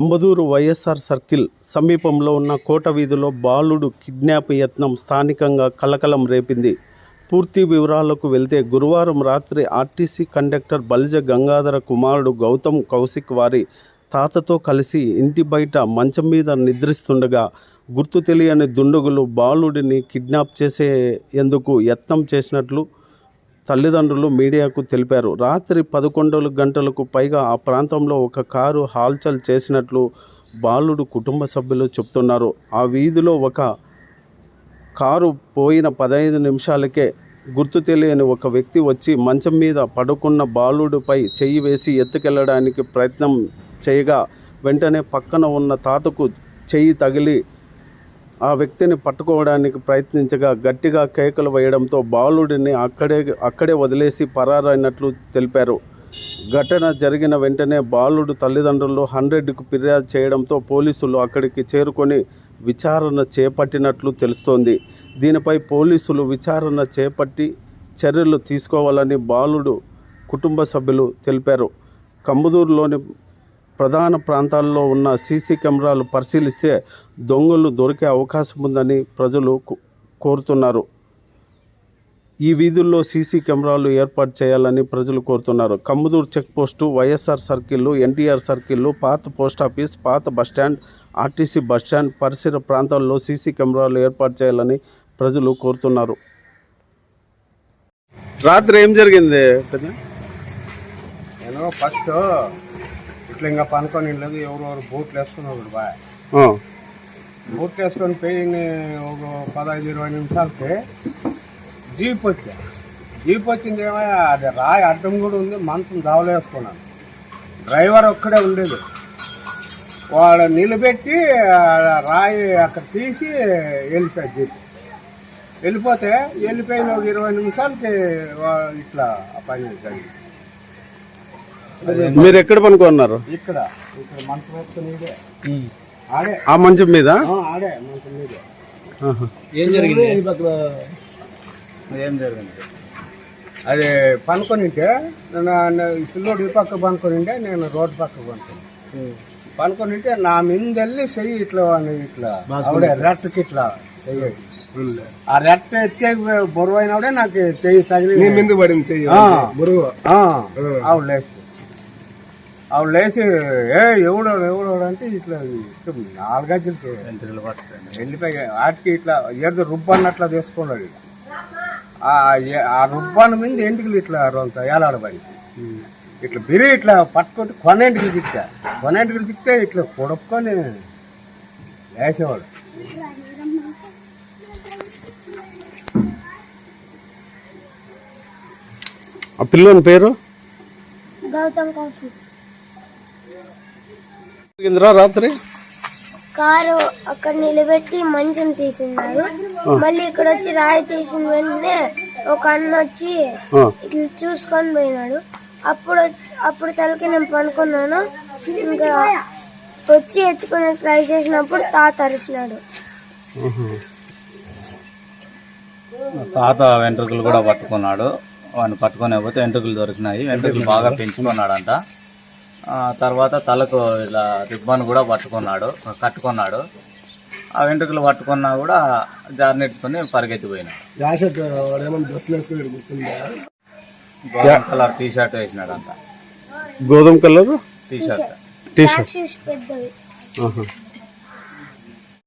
అంబదూరు YSR circle సమీపంలో ఉన్న కోట వీధిలో బాలుడు కిడ్నాప్ యత్నం స్థానికంగా కలకలం రేపింది. పూర్తి వివరాలకు వెళ్తే గురువారం రాత్రి ఆర్టీసీ కండక్టర్ బలిజ గంగాధర కుమారుడు గౌతమ్ కౌశిక్ వారి తాతతో కలిసి ఇంటి బయట మంచం మీద నిద్రిస్తుండగా గుర్తు తెలియని దుండగులు బాలుడిని కిడ్నాప్ చేసేందుకు యత్నం చేసినట్లు తల్లిదండ్రులు మీడియాకు తెలిపారు. రాత్రి పదకొండు గంటలకు పైగా ఆ ప్రాంతంలో ఒక కారు హాల్చల్ చేసినట్లు బాలుడు కుటుంబ సభ్యులు చెప్తున్నారు ఆ వీధిలో ఒక కారు పోయిన పదహైదు నిమిషాలకే గుర్తు తెలియని ఒక వ్యక్తి వచ్చి మంచం మీద పడుకున్న బాలుడిపై చెయ్యి వేసి ఎత్తుకెళ్ళడానికి ప్రయత్నం చేయగా వెంటనే పక్కన ఉన్న తాతకు చెయ్యి తగిలి ఆ వ్యక్తిని పట్టుకోవడానికి ప్రయత్నించగా గట్టిగా కేకలు వేయడంతో బాలుడిని అక్కడే అక్కడే వదిలేసి పరారైనట్లు తెలిపారు. ఘటన జరిగిన వెంటనే బాలుడు తల్లిదండ్రులు హండ్రెడ్కు ఫిర్యాదు చేయడంతో పోలీసులు అక్కడికి చేరుకొని విచారణ చేపట్టినట్లు తెలుస్తోంది. దీనిపై పోలీసులు విచారణ చేపట్టి చర్యలు తీసుకోవాలని బాలుడు కుటుంబ సభ్యులు తెలిపారు. కంబదూరులోని ప్రధాన ప్రాంతాల్లో ఉన్న సీసీ కెమెరాలు పరిశీలిస్తే దొంగలు దొరికే అవకాశం ఉందని ప్రజలు కో- కోరుతున్నారు. ఈ వీధుల్లో సీసీ కెమెరాలు ఏర్పాటు చేయాలని ప్రజలు కోరుతున్నారు. కమ్ముదూరు చెక్ పోస్టు వైఎస్ఆర్ సర్కిళ్ళు ఎన్టీఆర్ సర్కిళ్ళు పాత పోస్ట్ ఆఫీస్ పాత bus stand RTC bus stand పరిసర ప్రాంతాల్లో సీసీ కెమెరాలు ఏర్పాటు చేయాలని ప్రజలు కోరుతున్నారు. రాత్రి ఏం జరిగింది నేను ఫస్ట్ ఇట్లా ఇంకా పనుకొని లేదు ఎవరెవరు బూట్లు వేసుకున్నాడు బాయ్. ఆ, బూట్లు వేసుకొని పోయి నే- ఒక పదహైదు ఇరవై నిమిషాలకి జీప్ వచ్చా జీప్ వచ్చింది ఏమో అది రాయి అడ్డం కూడా ఉంది మనసును దావలేసుకున్నాను డ్రైవర్ ఒక్కడే ఉండేది. వాడు నిలబెట్టి రాయి అక్కడ తీసి వెళ్ళిపోయాడు జీప్. వెళ్ళిపోతే వెళ్ళిపోయిన ఒక ఇరవై నిమిషాలకి ఇట్లా పని జరిగింది. మీరు ఎక్కడ పనుకున్నారు? ఇక్కడ ఇక్కడ మంచం వేసుకుని ఇదే. ఆడే. ఆ మంచం మీద? ఆ, ఆడే మంచం మీదే. ఆహా. ఏం జరిగింది? ఏం జరిగింది? అది పనుకొని ఉంటే పిల్లోడు ఈ పక్క పనుకొని ఉంటే నేను రోడ్డు పక్క పనుకొని. పనుకొని ఉంటే నా మీద వెళ్ళి చెయ్యి ఇట్లా వాడిని ఇట్లా ఆవిడే రెట్టకి ఇట్లా చెయ్యి. ఆ రెట్ట ఎత్తే బరువు అయినప్పుడే నాకు చెయ్యి తగిలి ముందు పడింది చెయ్యి ఆ. బరువు. ఆ, ఆవిడ లేచి ఆవిడ లేచి ఏ ఎవడోడు ఎవడోడు? అంటే ఇట్లా ఇట్లా నాలుగజ్జలు వెళ్ళిపోయి వాటికి ఇట్లా ఏదో రుబ్బన్నట్లా తీసుకున్నాడు. ఆ రుబ్బాన మీద ఎంటికలు ఇట్లా రొంత ఏలాడబడి? ఇట్లా బిరి ఇట్లా పట్టుకుంటే కొనెంటికలు చిక్కా కొనెంటికలు చిక్తే ఇట్లా కొడుక్కొని వేసేవాడు ఆ పిల్లోని పేరు? గౌతమ్ కౌశిక్. రాత్రి? కారు అక్కడ నిలబెట్టి మంచం తీసినారు. మళ్ళీ ఇక్కడ వచ్చి రాయి తీసిన వెంటనే ఒక అన్న వచ్చి ఇట్లా చూసుకొని పోయినాడు. అప్పుడు అప్పుడు తలకి నేను పనుకున్నాను ఇంకా వచ్చి ఎత్తుకునే ట్రై చేసినప్పుడు తాత అరిచినాడు. తాత వెంట్రుకలు కూడా పట్టుకున్నాడు. వాడిని పట్టుకొని పోతే వెంట్రుకలు దొరికినాయి. వెంట్రుకలు బాగా పెంచుకున్నాడంట. తర్వాత తలకు ఇలా రిబ్బన్ కూడా పట్టుకున్నాడు కట్టుకున్నాడు. ఆ వెంట్రుకలు పట్టుకున్నా కూడా జారినెట్టుకుని గోల్డెన్ కలర్ టీ షర్ట్ వేసినాడంట. గోధుమ colour? T shirt T shirt.